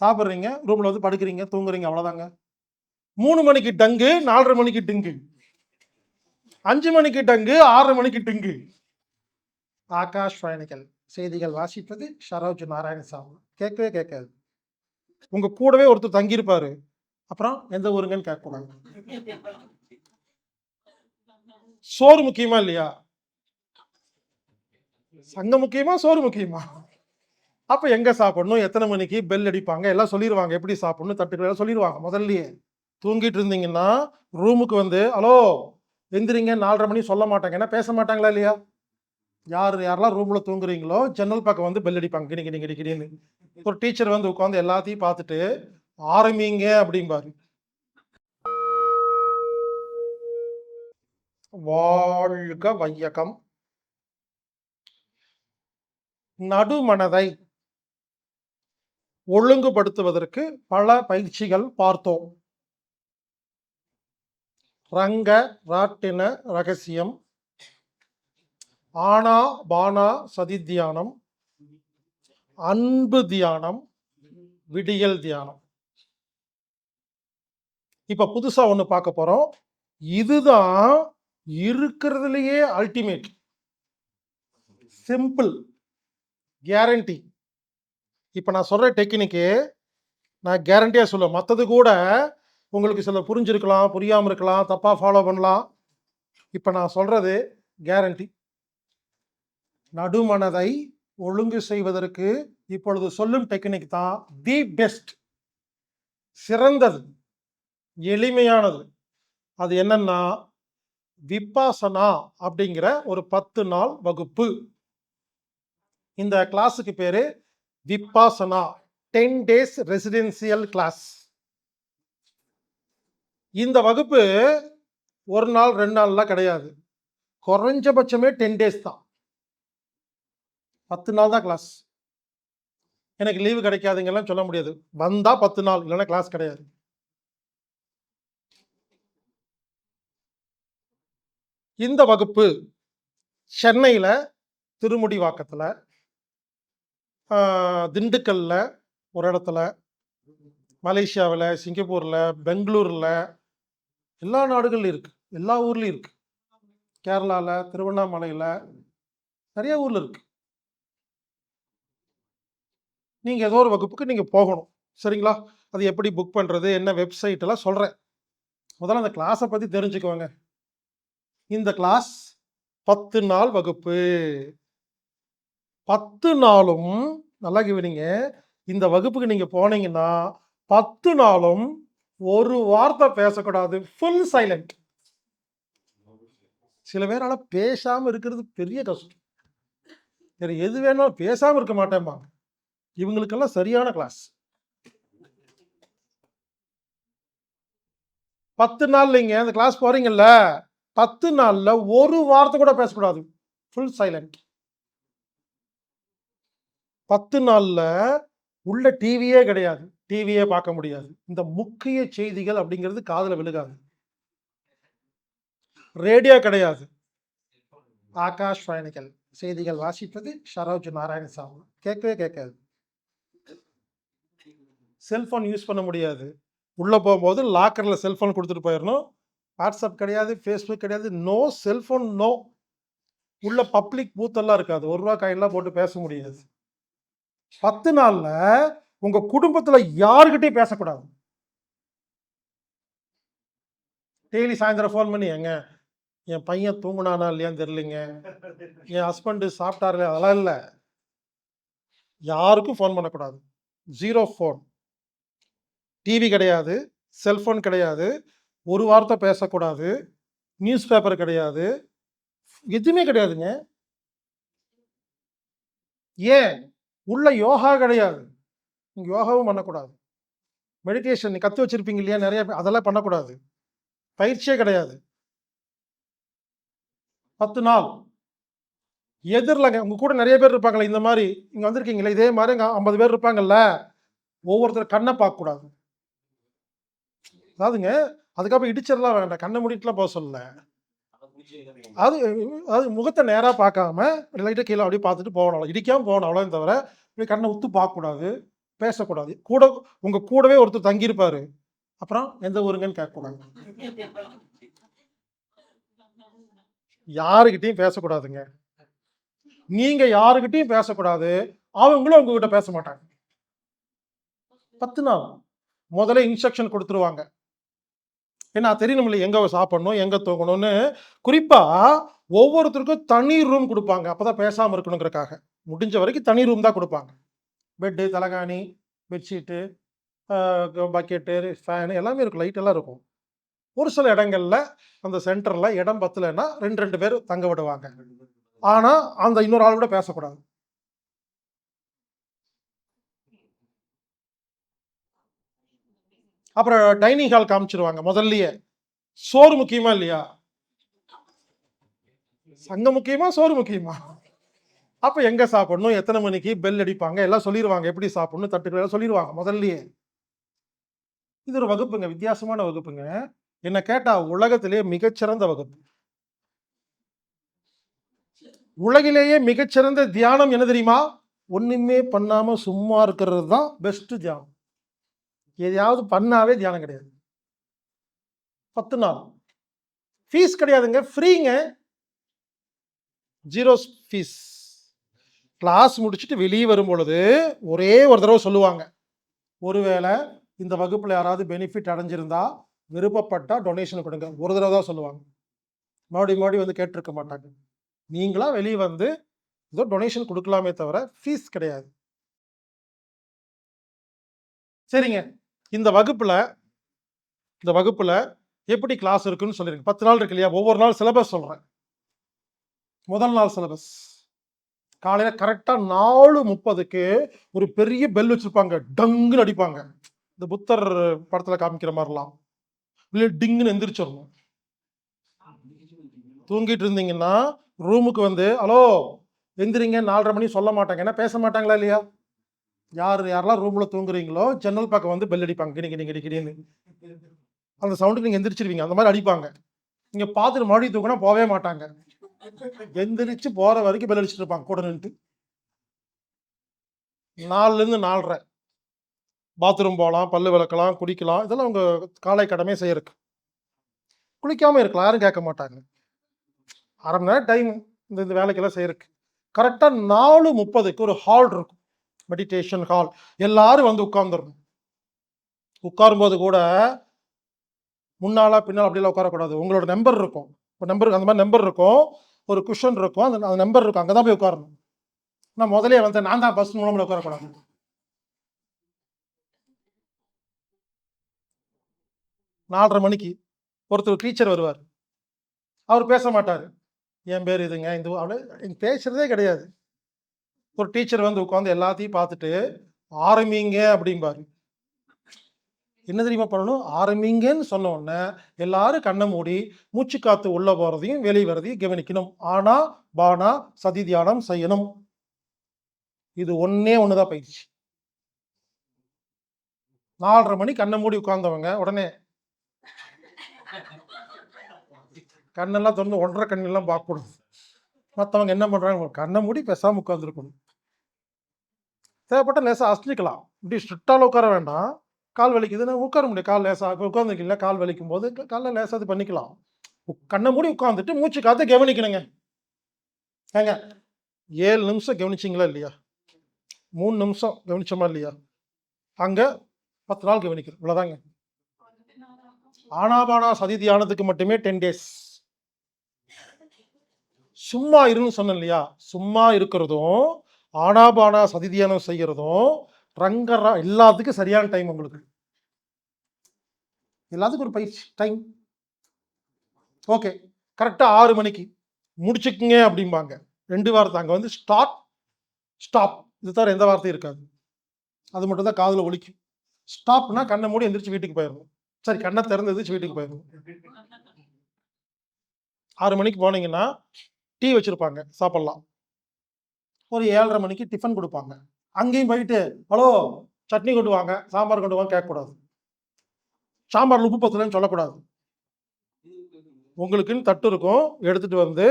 சாப்பிட்றீங்க ரூமில் வந்து படுக்கிறீங்க தூங்குறீங்க அவ்வளோதாங்க மூணு மணிக்கு டங்கு நாலரை மணிக்கு டிங்கு. அஞ்சு மணிக்கு டங்கு ஆறரை மணிக்கு டிங்கு. ஆகாஷ் பயணிகள் செய்திகள் வாசிப்பது சரோஜ் நாராயணசாமி கேட்கவே கேட்காது. உங்க கூடவே ஒருத்தர் தங்கியிருப்பாரு. அப்புறம் எந்த ஊருங்கன்னு கேட்கக்கூடாது. சோறு முக்கியமா இல்லையா? சங்கம் முக்கியமா சோறு முக்கியமா? அப்போ எங்கே சாப்பிடணும்? எத்தனை மணிக்கு பெல் அடிப்பாங்க? எல்லாம் சொல்லிடுவாங்க எப்படி சாப்பிடணும்? தட்டுக்கள் எல்லாம் சொல்லிடுவாங்க முதல்லயே தூங்கிட்டு இருந்தீங்கன்னா ரூமுக்கு வந்து ஹலோ எந்திரிங்க. நாலரை மணி சொல்ல மாட்டாங்க. ஏன்னா பேச மாட்டாங்களா இல்லையா? யார் யாரெல்லாம் ரூமில் தூங்குறீங்களோ ஜன்னல் பக்கம் வந்து பெல் அடிப்பாங்க. கிடி கிடி கிடி கிடின்னு ஒரு டீச்சர் வந்து உட்காந்து எல்லாத்தையும் பார்த்துட்டு ஆரம்பிங்க. அப்படிம்பாரு. வாழ்க வையகம். நடுமனதை ஒழுங்குபடுத்துவதற்கு பல பயிற்சிகள் பார்த்தோம். ரங்க ராட்டின ரகசியம் ஆனா பானா சதி தியானம் அன்பு தியானம் விடியல் தியானம். இப்ப புதுசா ஒண்ணு பார்க்க போறோம். இதுதான் இருக்கிறதுலயே அல்டிமேட் சிம்பிள் கேரண்டி இப்போ நான் சொல்கிற டெக்னிக்கு நான் கேரண்டியாக சொல்லுவேன். மற்றது கூட உங்களுக்கு சில புரிஞ்சிருக்கலாம் புரியாமல் இருக்கலாம் தப்பாக ஃபாலோ பண்ணலாம். இப்போ நான் சொல்கிறது கேரண்டி நடுமனதை ஒழுங்கு செய்வதற்கு இப்பொழுது சொல்லும் டெக்னிக் தான் தி பெஸ்ட் சிறந்தது. எளிமையானது. அது என்னன்னா விப்பாசனா அப்படிங்கிற ஒரு பத்து நாள் வகுப்பு. இந்த கிளாஸுக்கு பேர் Vipassana ten days residential class இந்த வகுப்பு ஒரு நாள் ரெண்டு நாள்லாம் கிடையாது. குறைஞ்சபட்சமே டென் டேஸ் தான். பத்து நாள் தான் கிளாஸ் எனக்கு லீவு கிடைக்காதுங்கெல்லாம் சொல்ல முடியாது. வந்தா பத்து நாள் இல்லைன்னா கிளாஸ் கிடையாது. இந்த வகுப்பு சென்னையில் திருமுடிவாக்கத்தில் திண்டுக்கல்ல ஒரு இடத்துல. மலேசியாவில் சிங்கப்பூரில் பெங்களூரில். எல்லா நாடுகள்லையும் இருக்குது எல்லா ஊர்லேயும் இருக்குது கேரளாவில் திருவண்ணாமலையில் நிறைய ஊரில் இருக்குது நீங்கள் ஏதோ ஒரு வகுப்புக்கு நீங்கள் போகணும். சரிங்களா? அது எப்படி புக் பண்ணுறது என்ன வெப்சைட் எல்லாம் சொல்கிறேன் முதல்ல அந்த கிளாஸை பற்றி தெரிஞ்சுக்கோங்க. இந்த கிளாஸ் பத்து நாள் வகுப்பு. பத்து நாளும் நல்லா கவனிங்க இந்த வகுப்புக்கு நீங்கள் போனீங்கன்னா பத்து நாளும் ஒரு வார்த்தை பேசக்கூடாது. ஃபுல் சைலண்ட் சில பேரால் பேசாமல் இருக்கிறது பெரிய கஷ்டம். வேற எது வேணாலும் பேசாமல் இருக்க மாட்டேம்மா. இவங்களுக்கெல்லாம் சரியான கிளாஸ் பத்து நாள்லைங்க அந்த கிளாஸ் போகிறீங்கல்ல பத்து நாளில் ஒரு வார்த்தை கூட பேசக்கூடாது. ஃபுல் சைலண்ட் பத்து நாளில் உள்ள டிவியே கிடையாது. டிவியே பார்க்க முடியாது. இந்த முக்கிய செய்திகள் அப்படிங்கிறது காதில் விழுகாது. ரேடியோ கிடையாது. ஆகாஷ் பயணிகள் செய்திகள் வாசிப்பது சரோஜ் நாராயணசாமி கேட்கவே கேட்காது. செல்ஃபோன் யூஸ் பண்ண முடியாது. உள்ளே போகும்போது லாக்கரில் செல்ஃபோன் கொடுத்துட்டு போயிடணும் வாட்ஸ்அப் கிடையாது ஃபேஸ்புக் கிடையாது. No cellphone no. உள்ள பப்ளிக் பூத்தெல்லாம் இருக்காது. ஒரு ரூபா காயின்லாம் போட்டு பேச முடியாது. பத்து நாள்ல உங்க குடும்பத்துல யாருக்கிட்டையும் பேசக்கூடாது. டெய்லி சாயந்தரம் ஃபோன் பண்ணி எங்க என் பையன் தூங்குனானா இல்லையான்னு தெரியலைங்க. என் ஹஸ்பண்டு சாப்பிட்டாரு அதெல்லாம் இல்லை. யாருக்கும் ஃபோன் பண்ணக்கூடாது. ஜீரோ ஃபோன் டிவி கிடையாது செல்ஃபோன் கிடையாது ஒரு வார்த்தை பேசக்கூடாது நியூஸ் பேப்பர் கிடையாது எதுவுமே கிடையாதுங்க. ஏன்? உள்ள யோகா கிடையாது. நீங்கள் யோகாவும் பண்ணக்கூடாது. மெடிடேஷன் நீ கற்று வச்சுருப்பீங்க இல்லையா? நிறைய அதெல்லாம் பண்ணக்கூடாது. பயிற்சியே கிடையாது. பத்து நாள். எதிரிலங்க உங்க கூட நிறைய பேர் இருப்பாங்களே இந்த மாதிரி. இங்கே வந்திருக்கீங்களே இதே மாதிரி இங்கே ஐம்பது பேர் இருப்பாங்கல்ல ஒவ்வொருத்தர் கண்ணை பார்க்கக்கூடாது. அதாவதுங்க அதுக்கப்புறம் இடிச்சிடலாம் வேண்டாம். கண்ணை மூடிட்டுலாம் போக சொல்லலை. அது அது முகத்தை நேராக பார்க்காம லைட்டாக கீழே அப்படியே பார்த்துட்டு போகணும் இடிக்காமல் போகணும் அவ்வளோ தவிர இப்படி கண்ணை உத்து பார்க்கக்கூடாது பேசக்கூடாது. கூட உங்கள் கூடவே ஒருத்தர் தங்கியிருப்பார். அப்புறம் எந்த ஊருங்கன்னு கேட்கக்கூடாது. யாருக்கிட்டையும் பேசக்கூடாதுங்க. நீங்கள் யாருக்கிட்டையும் பேசக்கூடாது. அவங்களும் உங்ககிட்ட பேச மாட்டாங்க. பத்து நாள். முதல்ல இன்ஸ்ட்ரக்ஷன் கொடுத்துருவாங்க. ஏன்னா தெரியணும்ல எங்கே சாப்பிடணும் எங்கே தூங்கணும்னு. குறிப்பாக ஒவ்வொருத்தருக்கும் தனி ரூம் கொடுப்பாங்க. அப்போ தான் பேசாமல் இருக்கணுங்கிறக்காக முடிஞ்ச வரைக்கும் தனி ரூம் தான் கொடுப்பாங்க. பெட்டு தலைகாணி பெட்ஷீட்டு பக்கெட்டு ஃபேனு எல்லாமே இருக்கும். லைட் எல்லாம் இருக்கும். ஒரு சில இடங்களில் அந்த சென்டரில் இடம் பத்தலைன்னா ரெண்டு ரெண்டு பேர் தங்க விடுவாங்க. ஆனால் அந்த இன்னொரு ஆள் கூட பேசக்கூடாது. அப்புறம் டைனிங் ஹால் காமிச்சிருவாங்க முதல்லயே. சோறு முக்கியமா இல்லையா? சங்கம் முக்கியமா சோறு முக்கியமா? அப்ப எங்க சாப்பிடணும்? எத்தனை மணிக்கு பெல் அடிப்பாங்க? எல்லாம் சொல்லிடுவாங்க எப்படி சாப்பிடணும் தட்டுக்கள் எல்லாம் சொல்லிடுவாங்க முதல்லயே. இது ஒரு வகுப்புங்க வித்தியாசமான வகுப்புங்க. என்ன கேட்டா உலகத்திலேயே மிகச்சிறந்த வகுப்பு. உலகிலேயே மிகச்சிறந்த தியானம் என்ன தெரியுமா? ஒண்ணுமே பண்ணாம சும்மா இருக்கிறது தான் பெஸ்ட் தியானம். எதையாவது பண்ணாவே தியானம் கிடையாது. பத்து நாள். ஃபீஸ் கிடையாதுங்க. ஃப்ரீங்க ஜீரோ ஃபீஸ் கிளாஸ் முடிச்சுட்டு வெளியே வரும் பொழுது ஒரே ஒரு தடவை சொல்லுவாங்க. ஒருவேளை இந்த வகுப்பில் யாராவது பெனிஃபிட் அடைஞ்சிருந்தா விருப்பப்பட்டால் டொனேஷன் கொடுங்க. ஒரு தடவை தான் சொல்லுவாங்க. மறுபடியும் மறுபடியும் வந்து கேட்டிருக்க மாட்டாங்க. நீங்களாக வெளியே வந்து ஏதோ டொனேஷன் கொடுக்கலாமே தவிர ஃபீஸ் கிடையாது. சரிங்க. இந்த வகுப்பில் இந்த வகுப்பில் எப்படி கிளாஸ் இருக்குன்னு சொல்லியிருக்கு பத்து நாள் இருக்கு இல்லையா? ஒவ்வொரு நாள் சிலபஸ் சொல்கிறேன் முதல் நாள் சிலபஸ் காலையில் கரெக்டாக நாலு முப்பதுக்கு ஒரு பெரிய பெல் வச்சுருப்பாங்க. டங்குன்னு அடிப்பாங்க. இந்த புத்தர் படத்தில் காமிக்கிற மாதிரிலாம். இல்லையா டிங்குன்னு எந்திரிச்சிடணும். தூங்கிட்டு இருந்தீங்கன்னா ரூமுக்கு வந்து ஹலோ எந்திரிங்க. நாலரை மணி சொல்ல மாட்டாங்க. ஏன்னா பேச மாட்டாங்களா இல்லையா? யார் யாரெல்லாம் ரூமில் தூங்குறீங்களோ ஜன்னல் பக்கம் வந்து பெல் அடிப்பாங்க. கிடி கிடி கிடி கிடின்னு. அந்த சவுண்டுக்கு நீங்கள் எந்திரிச்சிருவீங்க. அந்த மாதிரி அடிப்பாங்க. நீங்கள் பார்த்துட்டு மறுபடியும் தூங்கினா போகவே மாட்டாங்க. எந்திரிச்சு போகிற வரைக்கும் பெல் அடிச்சுட்டு இருப்பாங்க. கூட நின்றுட்டு நாலுலேருந்து நாலரை. பாத்ரூம் போகலாம் பல்லு விளக்கலாம் குடிக்கலாம் இதெல்லாம் அவங்க காலை கடமை செய்யறதுக்கு. குளிக்காமல் இருக்கலாம். யாரும் கேட்க மாட்டாங்க. அரை மணி நேரம் டைம் இந்த இந்த வேலைக்கெல்லாம் செய்யறதுக்கு. கரெக்டாக நாலு முப்பதுக்கு ஒரு ஹால் இருக்கும். மெடிடேஷன் ஹால் எல்லாரும் வந்து உட்கார்ந்துடணும். உட்காரும்போது கூட முன்னால் பின்னால் அப்படிலாம் உட்காரக்கூடாது. உங்களோட நம்பர் இருக்கும். இப்போ நம்பர் அந்த மாதிரி நம்பர் இருக்கும். ஒரு குஷன் இருக்கும். அந்த அந்த நம்பர் இருக்கும். அங்கே தான் போய் உட்காரணும். நான் முதலே வந்து நான் தான் பஸ் மூலமாக உட்காரக்கூடாது. நாலரை மணிக்கு ஒருத்தர் டீச்சர் வருவார். அவர் பேச மாட்டார். என் பேர் இதுங்க இந்த அவளை பேசுறதே கிடையாது. ஒரு டீச்சர் வந்து உட்காந்து எல்லாத்தையும் பார்த்துட்டு ஆரம்பிங்க அப்படிம்பாரு. என்ன தெரியுமா பண்ணணும்? ஆரம்பிங்கன்னு சொன்ன உடனே எல்லாரும் கண்ணை மூடி மூச்சு காத்து உள்ள போறதையும் வெளியே வர்றதையும் கவனிக்கணும். ஆனா பானா சதி தியானம் செய்யணும். இது ஒன்னே ஒண்ணுதான் பயிற்சி நாலரை மணி கண்ணை மூடி உட்கார்ந்தவங்க உடனே கண்ணெல்லாம் திறந்து ஒன்றரை கண்ணெல்லாம் பார்க்கக்கூடாது. மற்றவங்க என்ன பண்றாங்க? கண்ணை மூடி பேசாம உட்காந்துருக்கணும் தேவைப்பட்ட லேசாக அசலிக்கலாம் இப்படி ஸ்ட்ரிக்டால் உட்கார வேண்டாம். கால் வலிக்குதுன்னு உட்கார முடியும் கால் லேசாக இப்போ உட்காந்துருக்கீங்களா கால் வலிக்கும் போது க- லேசாக இது பண்ணிக்கலாம். கண்ணை மூடி உட்காந்துட்டு மூச்சு காத்து கவனிக்கணுங்க. ஏங்க ஏழு நிமிஷம் கவனிச்சிங்களா இல்லையா? மூணு நிமிஷம் கவனிச்சோமா இல்லையா? அங்கே பத்து நாள் கவனிக்கிறோம் இவ்வளோதாங்க ஆனாபானா சதி தியானத்துக்கு மட்டுமே டென் டேஸ் சும்மா இருன்னு சொன்னேன் இல்லையா? சும்மா இருக்கிறதும் ஆனாபானா சதிதியானம் செய்கிறதும் ரங்கரா எல்லாத்துக்கும் சரியான டைம் உங்களுக்கு. எல்லாத்துக்கும் ஒரு பயிற்சி டைம் ஓகே கரெக்டாக ஆறு மணிக்கு முடிச்சுக்குங்க அப்படிம்பாங்க. ரெண்டு வார்த்தை அங்கே வந்து ஸ்டார்ட் ஸ்டாப் இது தவிர எந்த வார்த்தையும் இருக்காது. அது மட்டும் தான் காதில் ஒழிக்கும் ஸ்டாப்னா கண்ணை மூடி எந்திரிச்சு வீட்டுக்கு போயிடணும். சரி கண்ணை திறந்து எந்திரிச்சு வீட்டுக்கு போயிடணும். ஆறு மணிக்கு போனீங்கன்னா டீ வச்சுருப்பாங்க சாப்பிட்லாம். ஒரு ஏழரை மணிக்கு டிஃபன் கொடுப்பாங்க. அங்கேயும் போயிட்டு ஹலோ சட்னி கொண்டு வாங்க சாம்பார் கொண்டு வாங்க கேட்கக்கூடாது. சாம்பார் உப்பு பத்தலன்னு சொல்லக்கூடாது. உங்களுக்குன்னு தட்டு இருக்கும். எடுத்துட்டு வந்து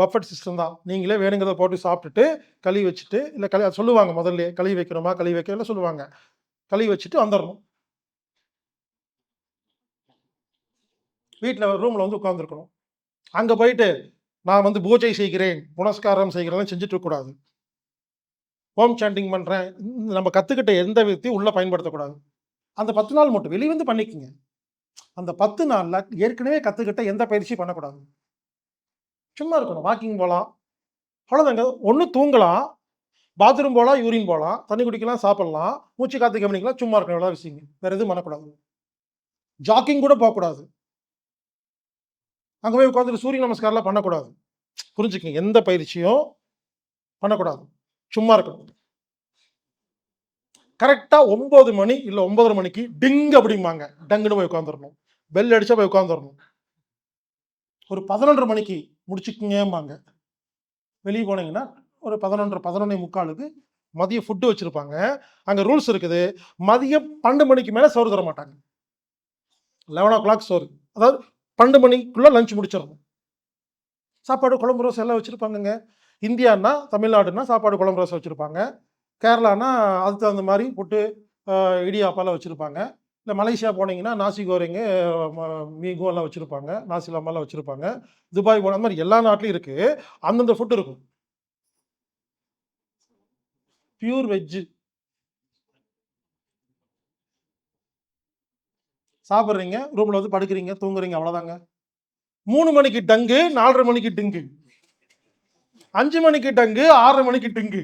பஃபட் சிஸ்டம் தான். நீங்களே வேணுங்கிறத போட்டு சாப்பிட்டுட்டு கழுவி வச்சுட்டு இல்லை கழி சொல்லுவாங்க முதல்ல கழுவி வைக்கணுமா கழுவி வைக்கல சொல்லுவாங்க. கழுவி வச்சுட்டு வந்துடணும். வீட்டில் ரூமில் வந்து உட்காந்துருக்கணும் அங்கே போயிட்டு நான் வந்து பூஜை செய்கிறேன் புனஸ்காரம் செய்கிறேன் செஞ்சுட்டு இருக்கக்கூடாது. ஹோம் சாண்டிங் பண்ணுறேன் நம்ம கற்றுக்கிட்ட எந்த விதத்தையும் உள்ளே பயன்படுத்தக்கூடாது. அந்த பத்து நாள் மட்டும் வெளியே வந்து பண்ணிக்கோங்க. அந்த பத்து நாளில் ஏற்கனவே கற்றுக்கிட்ட எந்த பயிற்சியும் பண்ணக்கூடாது. சும்மா இருக்கணும். வாக்கிங் போகலாம் அவ்வளோதாங்க ஒன்று தூங்கலாம். பாத்ரூம் போகலாம் யூரின் போகலாம் தண்ணி குடிக்கலாம் சாப்பிடலாம். மூச்சு காற்று கவனிக்கலாம். சும்மா இருக்கணும். எவ்வளோ விஷயங்க வேறு எதுவும் பண்ணக்கூடாது. ஜாக்கிங் கூட போகக்கூடாது. அங்கே போய் உட்காந்துட்டு சூரிய நமஸ்காரம்லாம் பண்ணக்கூடாது. புரிஞ்சுக்கங்க. எந்த பயிற்சியும் பண்ணக்கூடாது. சும்மா இருக்கணும். கரெக்டாக ஒம்பது மணி இல்லை ஒன்பதரை மணிக்கு டிங் அப்படிம்பாங்க. டங்குன்னு போய் உட்காந்துடணும் பெல் அடிச்சா போய் உட்காந்துடணும் ஒரு பதினொன்றரை மணிக்கு முடிச்சுக்குங்கம்பாங்க. வெளியே போனீங்கன்னா ஒரு பதினொன்றரை பதினொன்னே முக்காலுக்கு மதிய ஃபுட்டு வச்சுருப்பாங்க. அங்கே ரூல்ஸ் இருக்குது. மதியம் பன்னெண்டு மணிக்கு மேலே சோறு தர மாட்டாங்க. லெவன் ஓ கிளாக் சோறு. அதாவது பன்னெண்டு மணிக்குள்ளே லஞ்ச் முடிச்சிடணும். சாப்பாடு குழம்பு ரோஸ் எல்லாம் வச்சுருப்பாங்கங்க. இந்தியான்னா தமிழ்நாடுனா சாப்பாடு குழம்பு ரோஸ் வச்சுருப்பாங்க. கேரளானா அதுக்கு தகுந்த மாதிரி புட்டு இடியாப்பாலாம் வச்சுருப்பாங்க. இல்லை மலேசியா போனீங்கன்னா நாசி கோரிங்கு மீகும் எல்லாம் வச்சுருப்பாங்க. நாசி லம்மாலாம் வச்சுருப்பாங்க. துபாய் போன மாதிரி எல்லா நாட்டிலையும் இருக்குது அந்தந்த ஃபுட் இருக்கும். பியூர் வெஜ்ஜு சாப்பிட்றீங்க ரூமில் வந்து படுக்கிறீங்க தூங்குறீங்க அவ்வளோதாங்க மூணு மணிக்கு டங்கு நாலரை மணிக்கு டிங்கு. அஞ்சு மணிக்கு டங்கு ஆறரை மணிக்கு டிங்கு.